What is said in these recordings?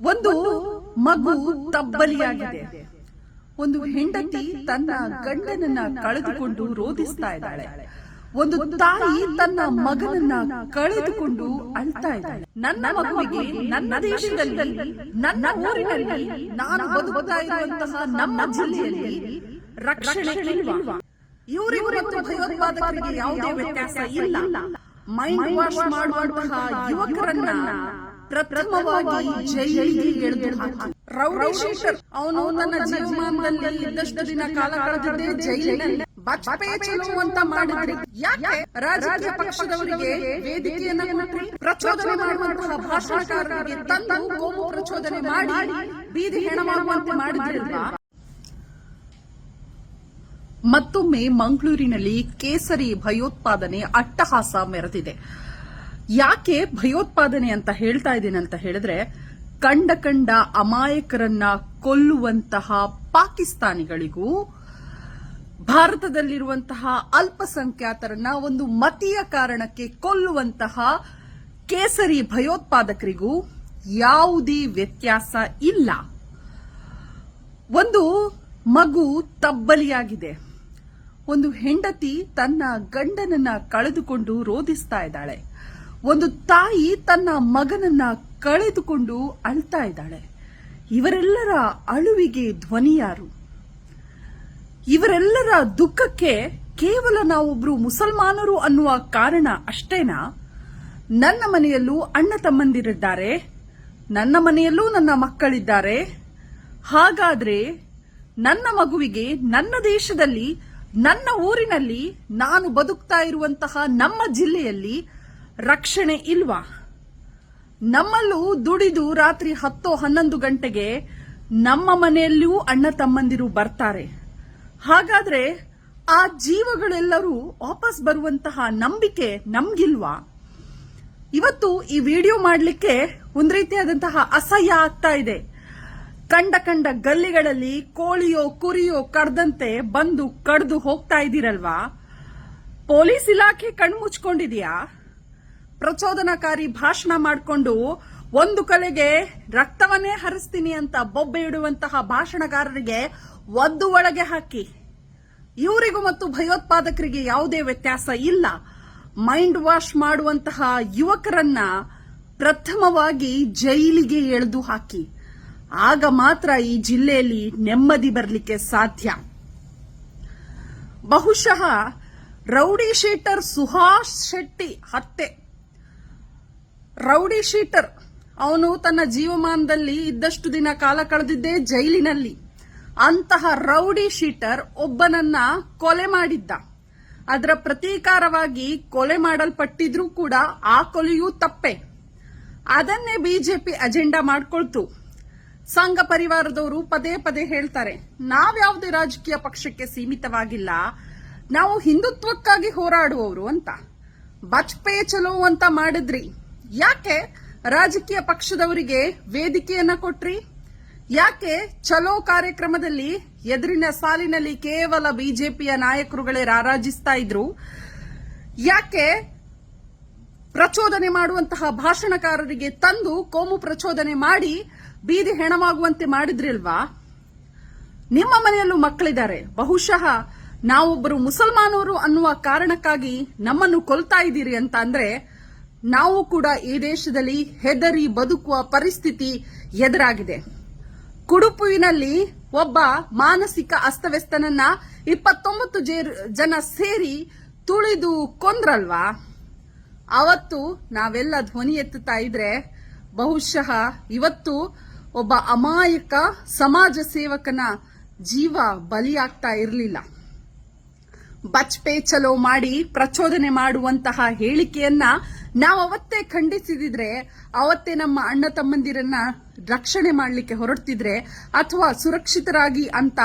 ಒಂದು ಮಗು ತಬ್ಬಲಿಯಾಗಿದೆ. ಒಂದು ಹೆಂಡತಿ ತನ್ನ ಗಂಡನನ್ನ ಕಳೆದುಕೊಂಡು ರೋಧಿಸ್ತಾ ಇದ್ದಾಳೆ. ಒಂದು ತಾಯಿ ತನ್ನ ಮಗನನ್ನ ಕಳೆದುಕೊಂಡು ಅಳ್ತಾ ಇದ್ದಾಳೆ. ನನ್ನ ಮಗುವಿಗೆ ನನ್ನ ದೇಶದಲ್ಲಿ ನನ್ನ ಊರಿನಲ್ಲಿ ನಾನು ಬದುಕುತ್ತಾ ಇರುವಂತಹ ನಮ್ಮ ಜಿಲ್ಲೆಯಲ್ಲಿ ರಕ್ಷಣೆ ಇಲ್ವಾ? ಇವರಿಗೂ ಮತ್ತು ಭಯೋತ್ಪಾದಕರಿಗೆ ಯಾವುದೇ ವ್ಯತ್ಯಾಸ ಇಲ್ಲ. ಮೈಂಡ್ ವಾಶ್ ಮಾಡುವಂತಹ ಯುವಕರನ್ನ ಪ್ರಥಮವಾಗಿ ಜೈಲಿಗೆ ಎಳೆದು ಅವನು ತನ್ನ ಜೀವಮಾನದಲ್ಲಿ ಇದ್ದಷ್ಟು ದಿನ ಕಾಲ ಕಳೆದಿದ್ದೆ ಜೈಲಿನಲ್ಲಿ ಬಾಜಪೇಯಿ ಚಲೋ ಅಂತ ಮಾಡಿದ್ರಿ. ಯಾಕೆ ರಾಜಕೀಯ ಪಕ್ಷದವರಿಗೆ ವೇದಿಕೆಯನ್ನ ಪ್ರಚೋದನೆ ಮಾಡುವಂತಹ ಭಾಷಣಕಾರರಿಗೆ ತಂದು ಕೋಮು ಪ್ರಚೋದನೆ ಮಾಡಿ ಬೀದಿ ಹೆಣವಾಗುವಂತೆ ಮಾಡಿದ್ರಲ್ವಾ? ಮತ್ತೊಮ್ಮೆ ಮಂಗಳೂರಿನಲ್ಲಿ ಕೇಸರಿ ಭಯೋತ್ಪಾದನೆ ಅಟ್ಟಹಾಸ ಮೆರೆದಿದೆ. ಯಾಕೆ ಭಯೋತ್ಪಾದನೆ ಅಂತ ಹೇಳ್ತಾ ಇದ್ದೀನಿ ಅಂತ ಹೇಳಿದ್ರೆ, ಕಂಡ ಕಂಡ ಅಮಾಯಕರನ್ನ ಕೊಲ್ಲುವಂತಹ ಪಾಕಿಸ್ತಾನಿಗಳಿಗೂ ಭಾರತದಲ್ಲಿರುವಂತಹ ಅಲ್ಪಸಂಖ್ಯಾತರನ್ನ ಒಂದು ಮತೀಯ ಕಾರಣಕ್ಕೆ ಕೊಲ್ಲುವಂತಹ ಕೇಸರಿ ಭಯೋತ್ಪಾದಕರಿಗೂ ಯಾವುದೇ ವ್ಯತ್ಯಾಸ ಇಲ್ಲ. ಒಂದು ಮಗು ತಬ್ಬಲಿಯಾಗಿದೆ. ಒಂದು ಹೆಂಡತಿ ತನ್ನ ಗಂಡನನ್ನ ಕಳೆದುಕೊಂಡು ರೋಧಿಸ್ತಾ ಇದ್ದಾಳೆ. ಒಂದು ತಾಯಿ ತನ್ನ ಮಗನನ್ನ ಕಳೆದುಕೊಂಡು ಅಳ್ತಾ ಇದ್ದಾಳೆ. ಇವರೆಲ್ಲರ ಅಳುವಿಗೆ ಧ್ವನಿ ಯಾರು? ಇವರೆಲ್ಲರ ದುಃಖಕ್ಕೆ ಕೇವಲ ನಾವೊಬ್ರು ಮುಸಲ್ಮಾನರು ಅನ್ನುವ ಕಾರಣ ಅಷ್ಟೇನಾ? ನನ್ನ ಮನೆಯಲ್ಲೂ ಅಣ್ಣ ತಮ್ಮಂದಿರಿದ್ದಾರೆ. ನನ್ನ ಮನೆಯಲ್ಲೂ ನನ್ನ ಮಕ್ಕಳಿದ್ದಾರೆ. ಹಾಗಾದ್ರೆ ನನ್ನ ಮಗುವಿಗೆ ನನ್ನ ದೇಶದಲ್ಲಿ, ನನ್ನ ಊರಿನಲ್ಲಿ ನಾನು ಬದುಕ್ತಾ ಇರುವಂತಹ ನಮ್ಮ ಜಿಲ್ಲೆಯಲ್ಲಿ ರಕ್ಷಣೆ ಇಲ್ವಾ? ನಮ್ಮಲ್ಲೂ ದುಡಿದು ರಾತ್ರಿ ಹತ್ತೋ ಹನ್ನೊಂದು ಗಂಟೆಗೆ ನಮ್ಮ ಮನೆಯಲ್ಲಿಯೂ ಅಣ್ಣ ತಮ್ಮಂದಿರು ಬರ್ತಾರೆ. ಹಾಗಾದ್ರೆ ಆ ಜೀವಗಳೆಲ್ಲರೂ ವಾಪಸ್ ಬರುವಂತಹ ನಂಬಿಕೆ ನಮ್ಗಿಲ್ವಾ? ಇವತ್ತು ಈ ವಿಡಿಯೋ ಮಾಡಲಿಕ್ಕೆ ಒಂದ್ ರೀತಿಯಾದಂತಹ ಅಸಹ್ಯ ಆಗ್ತಾ ಇದೆ. ಕಂಡ ಕಂಡ ಗಲ್ಲಿಗಳಲ್ಲಿ ಕೋಳಿಯೋ, ಕುರಿಯೋ ಕಡ್ದಂತೆ ಬಂದು ಕಡ್ದು ಹೋಗ್ತಾ ಇದ್ದೀರಲ್ವಾ? ಪೊಲೀಸ್ ಇಲಾಖೆ ಕಣ್ಮುಚ್ಕೊಂಡಿದ್ಯಾ? ಪ್ರಚೋದನಕಾರಿ ಭಾಷಣ ಮಾಡಿಕೊಂಡು ಒಂದು ಕಲೆಗೆ ರಕ್ತವನ್ನೇ ಹರಿಸ್ತೀನಿ ಅಂತ ಬೊಬ್ಬೆ ಇಡುವಂತಹ ಭಾಷಣಗಾರರಿಗೆ ಒದ್ದು ಒಳಗೆ ಹಾಕಿ. ಇವರಿಗೂ ಮತ್ತು ಭಯೋತ್ಪಾದಕರಿಗೆ ಯಾವುದೇ ವ್ಯತ್ಯಾಸ ಇಲ್ಲ. ಮೈಂಡ್ ವಾಶ್ ಮಾಡುವಂತಹ ಯುವಕರನ್ನ ಪ್ರಥಮವಾಗಿ ಜೈಲಿಗೆ ಎಳೆದು ಹಾಕಿ. ಆಗ ಮಾತ್ರ ಈ ಜಿಲ್ಲೆಯಲ್ಲಿ ನೆಮ್ಮದಿ ಬರಲಿಕ್ಕೆ ಸಾಧ್ಯ. ಬಹುಶಃ ರೌಡಿ ಶೀಟರ್ ಸುಹಾಸ್ ಶೆಟ್ಟಿ ಹತ್ಯೆ. Rowdy sheeter. ಅವನು ತನ್ನ ಜೀವಮಾನದಲ್ಲಿ ಇದ್ದಷ್ಟು ದಿನ ಕಾಲ ಕಳೆದಿದ್ದೇ ಜೈಲಿನಲ್ಲಿ. ಅಂತಹ ರೌಡಿ ಶೀಟರ್ ಒಬ್ಬನನ್ನ ಕೊಲೆ ಮಾಡಿದ್ದ. ಅದರ ಪ್ರತೀಕಾರವಾಗಿ ಕೊಲೆ ಮಾಡಲ್ಪಟ್ಟಿದ್ರೂ ಕೂಡ ಆ ಕೊಲೆಯೂ ತಪ್ಪೆ. ಅದನ್ನೇ ಬಿಜೆಪಿ ಅಜೆಂಡಾ ಮಾಡಿಕೊಳ್ತು. ಸಂಘ ಪರಿವಾರದವರು ಪದೇ ಪದೇ ಹೇಳ್ತಾರೆ ನಾವ್ಯಾವುದೇ ರಾಜಕೀಯ ಪಕ್ಷಕ್ಕೆ ಸೀಮಿತವಾಗಿಲ್ಲ, ನಾವು ಹಿಂದುತ್ವಕ್ಕಾಗಿ ಹೋರಾಡುವವರು ಅಂತ. ಬಜ್ಪೇ ಚಲೋ ಅಂತ ಮಾಡಿದ್ರಿ. ಯಾಕೆ ರಾಜಕೀಯ ಪಕ್ಷದವರಿಗೆ ವೇದಿಕೆಯನ್ನ ಕೊಟ್ರಿ? ಯಾಕೆ ಚಲೋ ಕಾರ್ಯಕ್ರಮದಲ್ಲಿ ಎದುರಿನ ಸಾಲಿನಲ್ಲಿ ಕೇವಲ ಬಿಜೆಪಿಯ ನಾಯಕರುಗಳೇ ರಾರಾಜಿಸ್ತಾ ಇದ್ರು? ಯಾಕೆ ಪ್ರಚೋದನೆ ಮಾಡುವಂತಹ ಭಾಷಣಕಾರರಿಗೆ ತಂದು ಕೋಮು ಪ್ರಚೋದನೆ ಮಾಡಿ ಬೀದಿ ಹೆಣವಾಗುವಂತೆ ಮಾಡಿದ್ರಿಲ್ವಾ? ನಿಮ್ಮ ಮನೆಯಲ್ಲೂ ಮಕ್ಕಳಿದ್ದಾರೆ. ಬಹುಶಃ ನಾವೊಬ್ಬರು ಮುಸಲ್ಮಾನರು ಅನ್ನುವ ಕಾರಣಕ್ಕಾಗಿ ನಮ್ಮನ್ನು ಕೊಲ್ತಾ ಇದ್ದೀರಿ ಅಂತ ಅಂದ್ರೆ ನಾವು ಕೂಡ ಈ ದೇಶದಲ್ಲಿ ಹೆದರಿ ಬದುಕುವ ಪರಿಸ್ಥಿತಿ ಎದುರಾಗಿದೆ. ಕುಡುಪುವಿನಲ್ಲಿ ಒಬ್ಬ ಮಾನಸಿಕ ಅಸ್ತವ್ಯಸ್ತನನ್ನ ಇಪ್ಪತ್ತೊಂಬತ್ತು ಜನ ಸೇರಿ ತುಳಿದು ಕೊಂದ್ರಲ್ವಾ? ಅವತ್ತು ನಾವೆಲ್ಲ ಧ್ವನಿ ಎತ್ತುತ್ತಾ ಇದ್ರೆ ಬಹುಶಃ ಇವತ್ತು ಒಬ್ಬ ಅಮಾಯಕ ಸಮಾಜ ಸೇವಕನ ಜೀವ ಬಲಿಯಾಗ್ತಾ ಇರಲಿಲ್ಲ. ಬಚ್ಪೆ ಚಲೋ ಮಾಡಿ ಪ್ರಚೋದನೆ ಮಾಡುವಂತಹ ಹೇಳಿಕೆಯನ್ನ ನಾವು ಅವತ್ತೇ ಖಂಡಿಸಿದಿದ್ರೆ, ಅವತ್ತೇ ನಮ್ಮ ಅಣ್ಣ ತಮ್ಮಂದಿರನ್ನ ರಕ್ಷಣೆ ಮಾಡಲಿಕ್ಕೆ ಹೊರಡ್ತಿದ್ರೆ ಅಥವಾ ಸುರಕ್ಷಿತರಾಗಿ ಅಂತ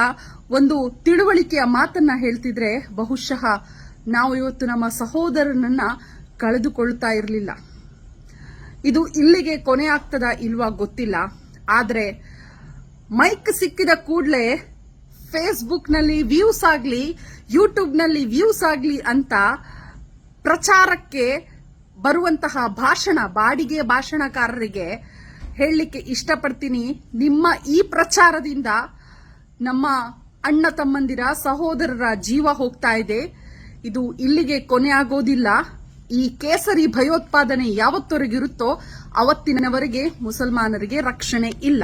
ಒಂದು ತಿಳುವಳಿಕೆಯ ಮಾತನ್ನ ಹೇಳ್ತಿದ್ರೆ ಬಹುಶಃ ನಾವು ಇವತ್ತು ನಮ್ಮ ಸಹೋದರನನ್ನ ಕಳೆದುಕೊಳ್ತಾ ಇರಲಿಲ್ಲ. ಇದು ಇಲ್ಲಿಗೆ ಕೊನೆ ಆಗ್ತದ ಇಲ್ವಾ ಗೊತ್ತಿಲ್ಲ. ಆದ್ರೆ ಮೈಕ್ ಸಿಕ್ಕಿದ ಕೂಡಲೇ ಫೇಸ್ಬುಕ್ನಲ್ಲಿ ವ್ಯೂಸ್ ಆಗ್ಲಿ, ಯೂಟ್ಯೂಬ್ನಲ್ಲಿ ವ್ಯೂಸ್ ಆಗಲಿ ಅಂತ ಪ್ರಚಾರಕ್ಕೆ ಬರುವಂತಹ ಭಾಷಣ, ಬಾಡಿಗೆ ಭಾಷಣಕಾರರಿಗೆ ಹೇಳಲಿಕ್ಕೆ ಇಷ್ಟಪಡ್ತೀನಿ. ನಿಮ್ಮ ಈ ಪ್ರಚಾರದಿಂದ ನಮ್ಮ ಅಣ್ಣ ತಮ್ಮಂದಿರ ಸಹೋದರರ ಜೀವ ಹೋಗ್ತಾ ಇದೆ. ಇದು ಇಲ್ಲಿಗೆ ಕೊನೆ ಆಗೋದಿಲ್ಲ. ಈ ಕೇಸರಿ ಭಯೋತ್ಪಾದನೆ ಯಾವತ್ತವರೆಗಿರುತ್ತೋ ಅವತ್ತಿನವರೆಗೆ ಮುಸಲ್ಮಾನರಿಗೆ ರಕ್ಷಣೆ ಇಲ್ಲ.